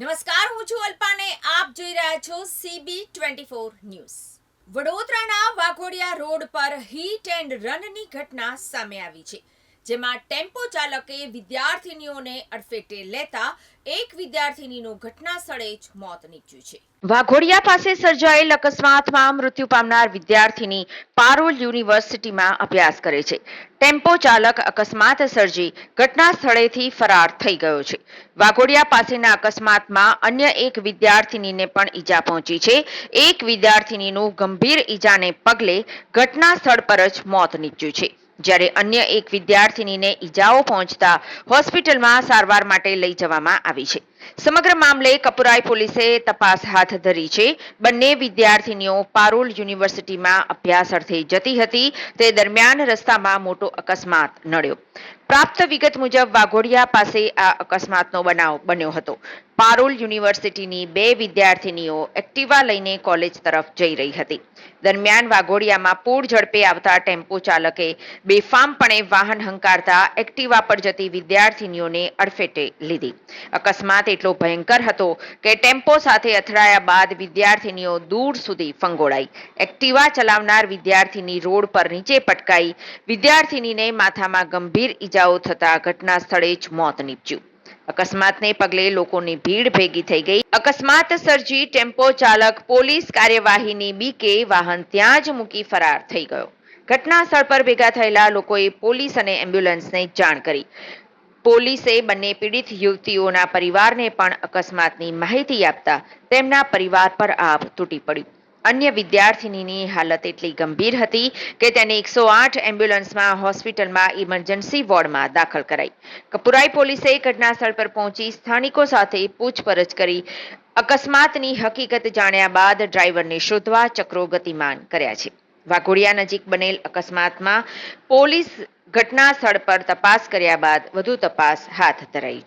હું છું અલ્પાને. આપ જોઈ રહ્યા છો સીબી ટ્વેન્ટી ફોર ન્યૂઝ વડોદરાના વાઘોડિયા રોડ પર હીટ એન્ડ રનની ઘટના સામે આવી છે. જેમાં ટેમ્પો ચાલકે વિદ્યાર્થીનીઓને અડફેટે લેતા એક વિદ્યાર્થીનીનું ઘટના સ્થળે જ મોત નીપજ્યું છે. વાઘોડિયા પાસે સર્જાયેલ અકસ્માતમાં મૃત્યુ પામનાર વિદ્યાર્થીની પારોલ યુનિવર્સિટીમાં અભ્યાસ કરે છે. ટેમ્પો ચાલક અકસ્માત સર્જી ઘટના સ્થળેથી ફરાર થઈ ગયો છે. વાઘોડિયા પાસેના અકસ્માતમાં અન્ય એક વિદ્યાર્થીનીને પણ ઈજા પહોંચી છે. એક વિદ્યાર્થીનીનું ગંભીર ઈજાને પગલે ઘટના સ્થળ પર જ મોત નીપજ્યું છે. જ્યારે અન્ય એક વિદ્યાર્થીનીને ઈજાઓ પહોંચતા હોસ્પિટલમાં સારવાર માટે લઈ જવામાં આવી છે. સમગ્ર મામલે કપુરાઈ પોલીસે તપાસ હાથ ધરી છે. બંને વિદ્યાર્થીનીઓ પારોલ યુનિવર્સિટીમાં અભ્યાસ અર્થે જતી હતી. તે દરમિયાન રસ્તામાં મોટો અકસ્માત નડ્યો. પ્રાપ્ત વિગત મુજબ વાઘોડિયા પાસે આ અકસ્માતનો બનાવ બન્યો હતો. પારોલ યુનિવર્સિટીની બે વિદ્યાર્થીનીઓ એક્ટિવા લઈને કોલેજ તરફ જઈ રહી હતી. દરમિયાન વાઘોડિયામાં પૂર ઝડપે આવતા ટેમ્પો ચાલકે બેફામપણે વાહન હંકારતા એક્ટિવા પર જતી વિદ્યાર્થીનીઓને અડફેટે લીધી. અકસ્માત એટલો ભયંકર હતો કે ટેમ્પો સાથે અથડાયા બાદ વિદ્યાર્થીનીઓ દૂર સુધી ફંગોળાઈ. એક્ટિવા ચલાવનાર વિદ્યાર્થીની રોડ પર નીચે પટકાઈ. વિદ્યાર્થીનીને માથામાં ગંભીર ઈજાઓ થતા ઘટના સ્થળે જ મોત નીપજ્યું. અકસ્માતને પગલે લોકોની ભીડ ભેગી થઈ ગઈ. અકસ્માત સર્જી ટેમ્પો ચાલક પોલીસ કાર્યવાહીની બીકે વાહન ત્યાં જ મૂકી ફરાર થઈ ગયો. ઘટના સ્થળ પર ભેગા થયેલા લોકોએ પોલીસ અને એમ્બ્યુલન્સને જાણ કરી. પોલીસે બંને પીડિત યુવતીઓના પરિવારને પણ અકસ્માતની માહિતી આપતા તેમના પરિવાર પર આભ તૂટી પડ્યું. અન્ય વિદ્યાર્થિનીની હાલત એટલી ગંભીર હતી કે તેને એકસો આઠ એમ્બ્યુલન્સમાં હોસ્પિટલમાં ઇમરજન્સી વોર્ડમાં દાખલ કરાઈ. કપુરાઈ પોલીસે ઘટનાસ્થળ પર પહોંચી સ્થાનિકો સાથે પૂછપરછ કરી અકસ્માતની હકીકત જાણ્યા બાદ ડ્રાઈવરને શોધવા ચક્રો ગતિમાન કર્યા છે. વાઘોડિયા નજીક બનેલ અકસ્માતમાં પોલીસ ઘટના સ્થળ પર તપાસ કર્યા બાદ વધુ તપાસ હાથ ધરાઈ છે.